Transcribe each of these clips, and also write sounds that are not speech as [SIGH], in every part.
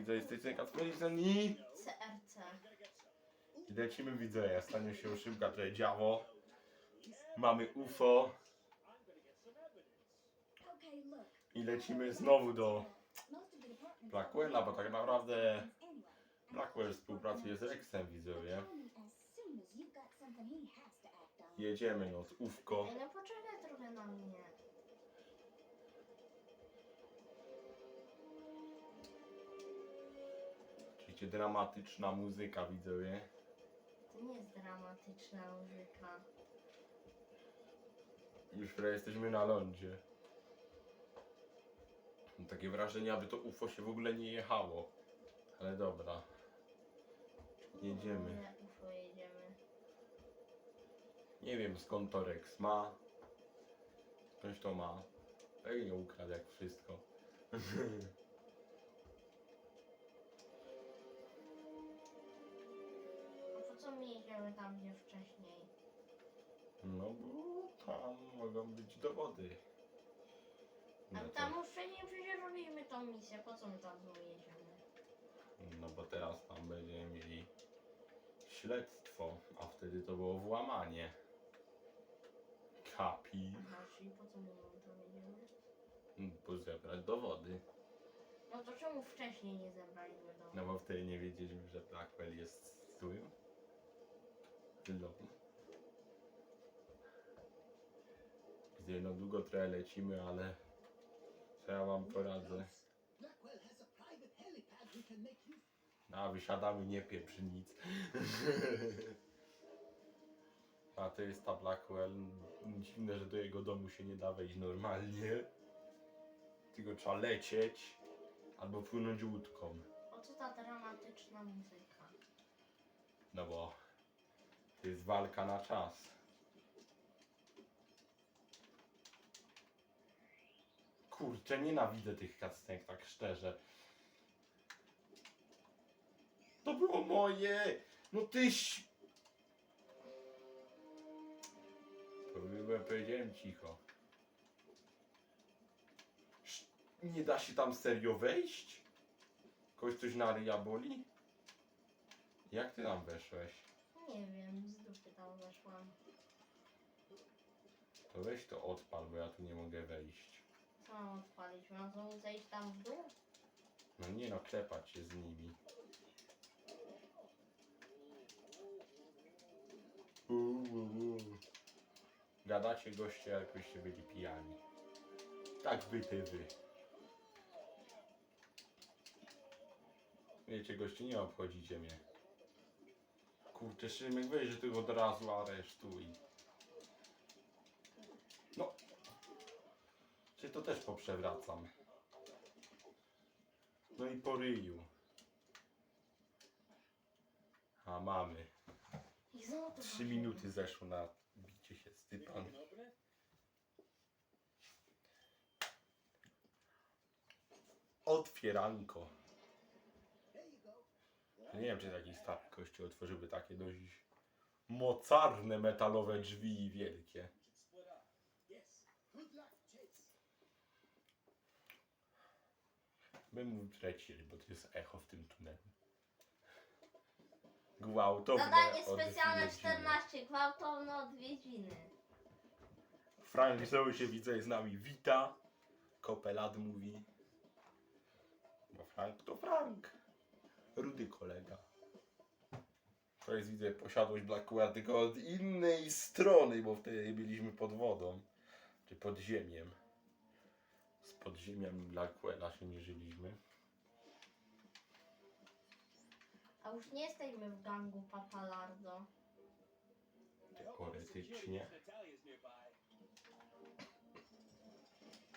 widzę, jesteście Kacpericen i... CRC. I lecimy, widzę, stanie się szybka tutaj działo. Mamy UFO i lecimy znowu do Blackwella, bo tak naprawdę. Blackwell współpracuje z Rexem, widzowie. Jedziemy, no, z UFko. Ej, no poczekaj trochę na mnie. Oczywiście dramatyczna muzyka, widzowie. To nie jest dramatyczna muzyka. Już prawie jesteśmy na lądzie. Mam takie wrażenie, aby to UFO się w ogóle nie jechało. Ale dobra. Jedziemy. Nie, UFO jedziemy. Nie wiem skąd to Rex ma. Ktoś to ma. Pewnie ukradł jak wszystko. [LAUGHS] jedziemy tam, gdzie wcześniej? No bo tam mogą być dowody. No, tam to, już wcześniej przecież robiliśmy tą misję, po co my tam znowu jedziemy? no bo teraz tam będziemy mieli śledztwo, a wtedy to było włamanie. Kapi. Aha, czyli po co my znowu tam jedziemy? Bo zebrać dowody. No to czemu wcześniej nie zebraliśmy do... No bo wtedy nie wiedzieliśmy, że Blackwell jest. Lol. Gdzie no długo trochę lecimy, ale co ja wam poradzę? Use A wysiadamy, nie pieprzy nic. [LAUGHS] A to jest ta Blackwell. Dziwne, że do jego domu się nie da wejść normalnie. Tylko trzeba lecieć albo płynąć łódką. O co ta dramatyczna muzyka? No bo to jest walka na czas. Kurczę, nienawidzę tych cutscenek, tak szczerze. To było moje! No tyś! Powiedziałem, powiedziałem cicho. Nie da się tam serio wejść? Kogoś coś na ryja boli? Jak ty tam weszłeś? Nie wiem, z dupy tam weszłam. To weź to odpal, bo ja tu nie mogę wejść. Co mam odpalić? Mam znowu zejść tam w dół? No nie no, klepać się z nimi. Uuu, uuu. Gadacie goście, jakbyście byli pijani. Tak wy, ty wy. Wiecie, goście, nie obchodzicie mnie. Kurczę, Szymek, weź, że ty od razu aresztuj. No. Czy to też poprzewracam. No i po ryju. A mamy. I znowu to Trzy minuty zeszło na bicie się stypan. Otwieranko. Nie wiem, czy taki stary kościół otworzyłby takie dość mocarne metalowe drzwi wielkie. Bym mówił trzeci, bo to jest echo w tym tunelu. Gwałtowne Zadanie specjalne odwiedziny. 14, gwałtowne odwiedziny. Frank znowu się widzę z nami wita. Kopelad mówi. Bo Frank to Frank. To jest widzę posiadłość Blackwell tylko od innej strony, bo wtedy byliśmy pod wodą. Czy pod ziemiem. Z podziemiami Blackwella się mierzyliśmy. A już nie jesteśmy w gangu Papalardo. Teoretycznie.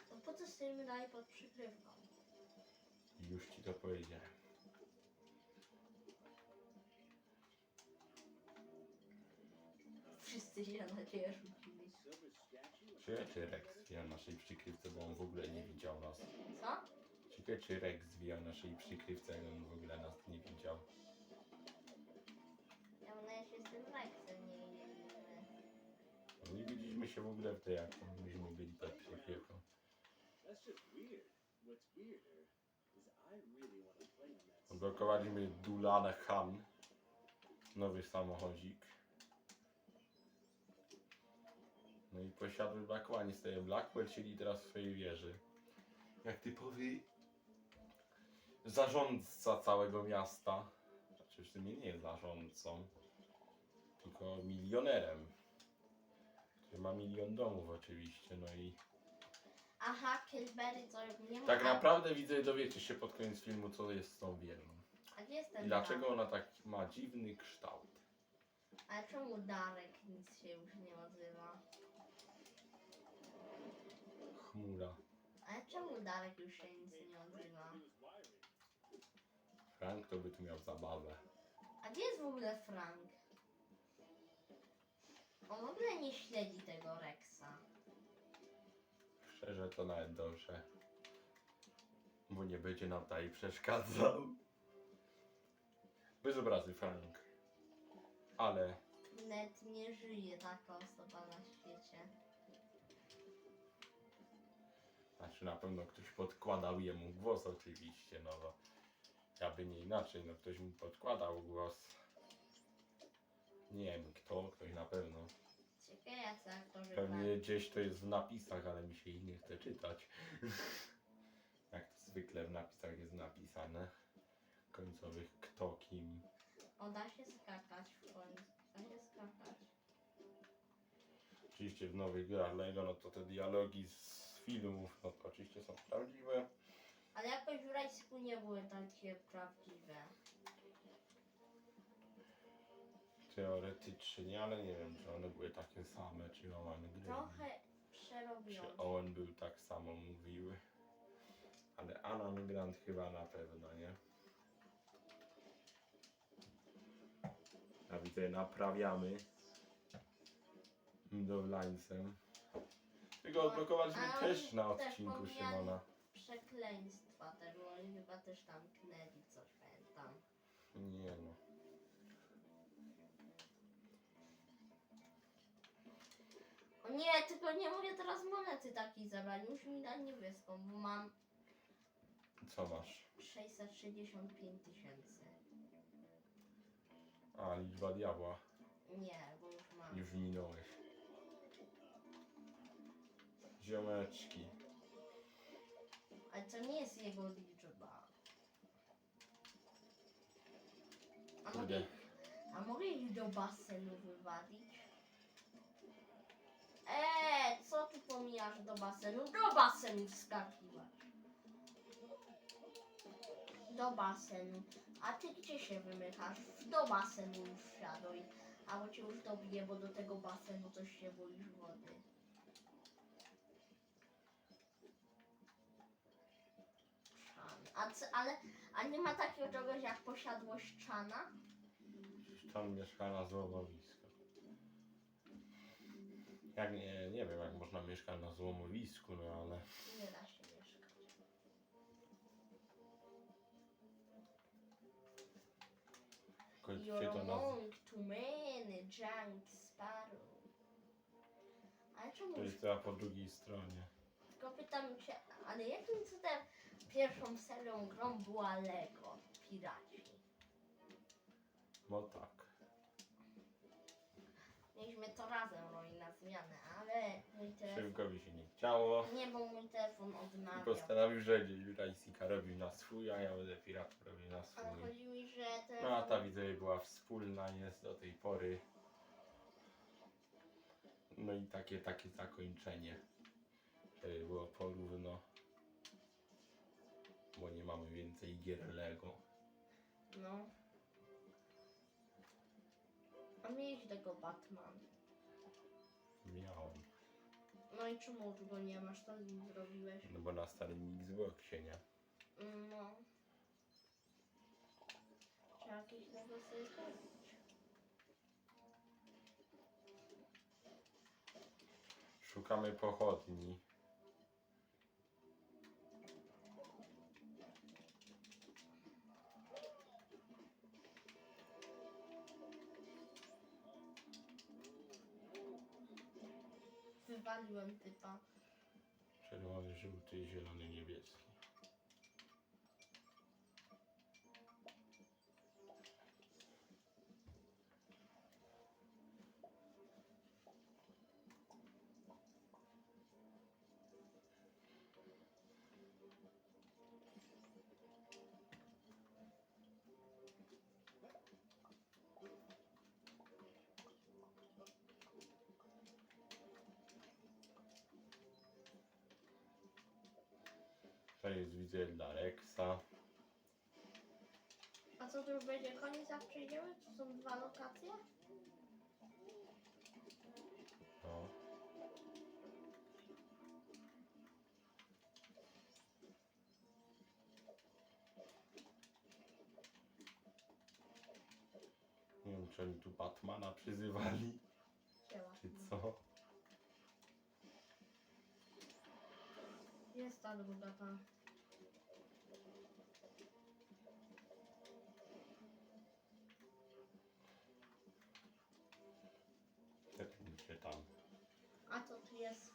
To po co stoimy dalej pod przykrywką? Już ci to powiedziałem. Rzucili. Ciekawe czy Rex o naszej przykrywce, bo on w ogóle nie widział nas. Co? Ciekawe czy Rex o naszej przykrywce, jak on w ogóle nas nie widział. Ja wydaje się z tym Rexem nie widzieliśmy. No Nie widzieliśmy się w ogóle w tej, jak myśmy byli pod przykrywką. That's just weird. What's weirder is Odblokowaliśmy Dulan Han. Nowy samochodzik. No i posiadły Black One. Staje Blackwell siedzi teraz w swojej wieży. Jak typowy zarządca całego miasta. Znaczy w sumie nie zarządcą, tylko milionerem. Który ma milion domów oczywiście, no i Aha, Kilberry to nie ma... tak naprawdę widzę, dowiecie się pod koniec filmu, co jest z tą wieżą. A gdzie jest ten I dlaczego Darek? ona tak ma dziwny kształt. Ale czemu Darek nic się już nie odzywa? Chmura. Ale czemu Darek już się nic nie odzywa? Frank to by tu miał zabawę. A gdzie jest w ogóle Frank? On w ogóle nie śledzi tego Rexa. Szczerze to nawet dobrze. Bo nie będzie nam tutaj przeszkadzał. Bez obrazy Frank. Ale Net nie żyje taka osoba na świecie. Znaczy na pewno ktoś podkładał jemu głos oczywiście, no bo ja by nie inaczej, no ktoś mu podkładał głos. Nie wiem kto, ktoś na pewno. Ciekawe jacy aktorzy Pewnie gdzieś to jest w napisach, ale mi się ich nie chce czytać. [LAUGHS] Jak to zwykle w napisach jest napisane. Końcowych kto kim. O, da się skakać w końcu. Da się skakać. Oczywiście w nowych grach Lego, no to te dialogi z filmów, no to oczywiście są prawdziwe. Ale jakoś w Rajsku nie były takie prawdziwe. Teoretycznie, ale nie wiem, czy one były takie same, czy Owen gry. Trochę Czy przerobione. Owen był tak samo mówiły. Ale Alan Grant chyba na pewno, nie? A widzę, naprawiamy budowlańcem. Tego No, odblokowaliśmy ale też na odcinku pomijali- Szymona. Przekleństwa tego, oni chyba też tam knęli coś, pamiętam. Nie no. O nie, tylko nie mogę teraz monety takiej zabrać. Musi mi dać niebieską, bo mam Co masz? 665 tysięcy. A, liczba diabła. Nie, bo już mam. Już minąłeś. Ziomeczki. Ale to nie jest jego liczba. A mogę, Kurde. a mogę ich do basenu wywalić? Eee, co tu pomijasz do basenu? Do basenu wskakiwać. Do basenu. A ty gdzie się wymykasz? Do basenu już wsiaduj. Albo cię już dobiję, bo do tego basenu coś się boisz wody. A, ale, a nie ma takiego czegoś jak posiadłość czana? Tam mieszka na złomowisku. Jak nie, nie wiem jak można mieszkać na złomowisku, no ale Nie da się mieszkać. jakoś się You're to nazywa. among too many Jack Sparrow. Ale czemu To jest chyba po drugiej stronie. tylko pytam się, ale jakim cudem pierwszą serią grą była Lego Piraci? No tak. Mieliśmy to razem roli na zmianę, ale mój telefon... Szybkowi się nie chciało. Nie, bo mój telefon I odmawiał. postanowił, że Rajsika robił na swój, a ja będę piratów robił na swój. Ale chodzi mi, że No a ta telefon... widzę była wspólna, jest do tej pory. No i takie, takie zakończenie. Żeby było porówno. Bo nie mamy więcej gier Lego. No. A mieliśmy tego Batman. Miałem. No i czemu tu go nie masz? To z nim zrobiłeś? No bo na starym Xboxie, nie? No. Trzeba jakieś sobie kupić. Szukamy pochodni. Wywaliłem typa. Czerwony, żółty, zielony, niebieski. Jest widzę dla Rexa. A co już będzie koniec jak przejdziemy? To są dwa lokacje? No. Nie wiem, czy oni tu Batmana przyzywali, Dzieła. czy co? Jest ta druga ta. Tepnijcie tam. A co tu jest? Musiała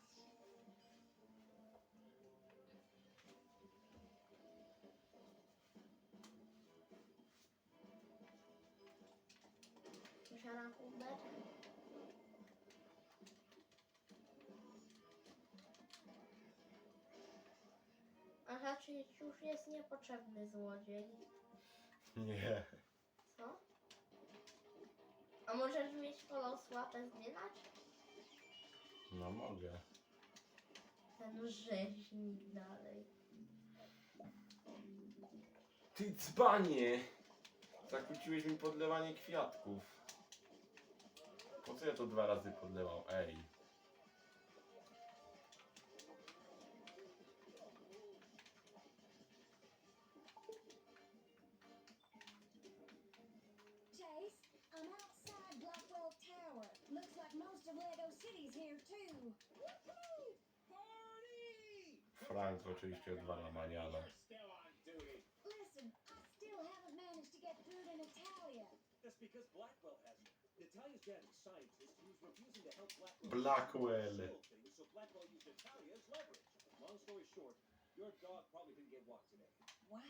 Aha, czyli już jest niepotrzebny złodziej. Nie. Co? A możesz mieć kolor łapę zmieniać? No mogę. Ten rzeźnik dalej. Ty dzbanie! Zakłóciłeś mi podlewanie kwiatków. Po co ja to dwa razy podlewał? Ej. Frank oczywiście odwala maniana. You're on duty. Listen, I still haven't managed to get through to Natalia. That's because Blackwell has her. Natalia's dad is scientist who's refusing to help Blackwell. Blackwell. Things, so Blackwell used Natalia as leverage. Long story short, your dog probably didn't get walked today. Wow.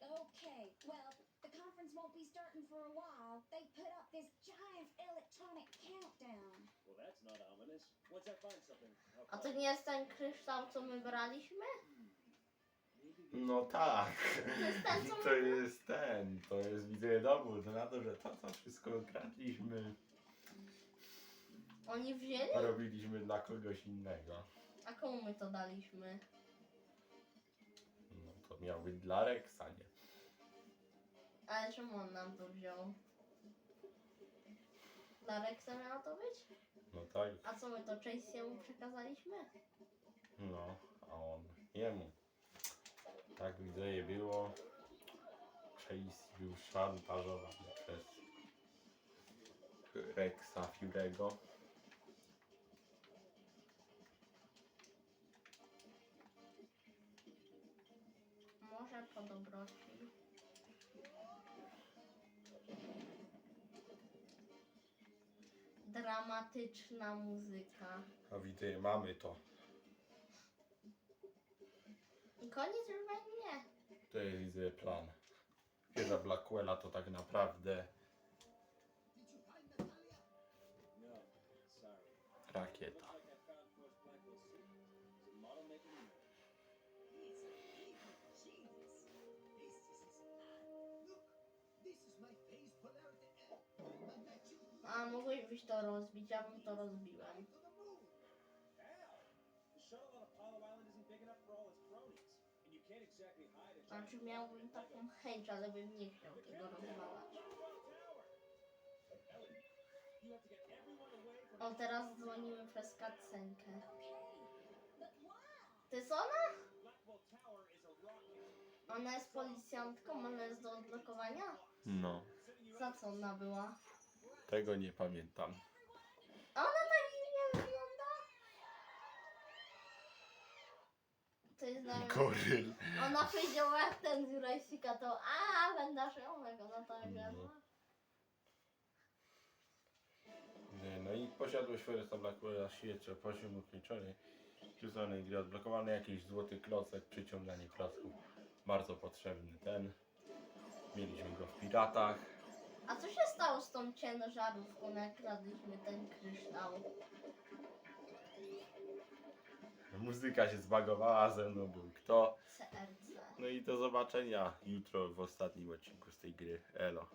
Okay, well, the conference won't be starting for a while. They put up this giant electronic countdown. Well, that's not ominous. Once I find something, I'll A to call nie jest ten kryształ, co my braliśmy? Maybe No tak. To jest ten, co [LAUGHS] To my... jest ten. To jest widzę dowód na to, że to co wszystko ukradliśmy, Oni wzięli? robiliśmy dla kogoś innego. A komu my to daliśmy? No to miał być dla Rexa, nie? Ale czemu on nam to wziął? Dla Rexa miało to być? No tak. A co my to Chase'emu przekazaliśmy? No, a on jemu. Tak widzę je było. Chase był szantażowany przez Rexa Furego. Może po dobroci. Dramatyczna muzyka. A widzę, mamy to. I koniec już będzie? To jest widzę plan. Wieża Blackwella to tak naprawdę? No, rakieta. A mogłeś to rozbić, ja bym to rozbiłem. Znaczy miałbym taką chęć, ale bym nie chciał tego rozwalać. O, teraz dzwonimy przez why? To jest ona? Ona jest policjantką, ona jest do odblokowania? No, Za co ona była? Tego nie pamiętam. A ona tak nie wygląda? To jest na... Goryl. Ona powiedziała jak ten z Jurassic'a to a wędarz owego, no to No. Nie, No i posiadłość Foresta Blackwella świecie poziom ukliczony. Rzucony gry odblokowany jakiś złoty klocek, przyciąganie klocków. Bardzo potrzebny ten. Mieliśmy go w piratach. A co się stało z tą ciężarówką, jak kradliśmy ten kryształ? Muzyka się zbagowała, ze mną był kto. CRC. No i do zobaczenia jutro w ostatnim odcinku z tej gry. Elo.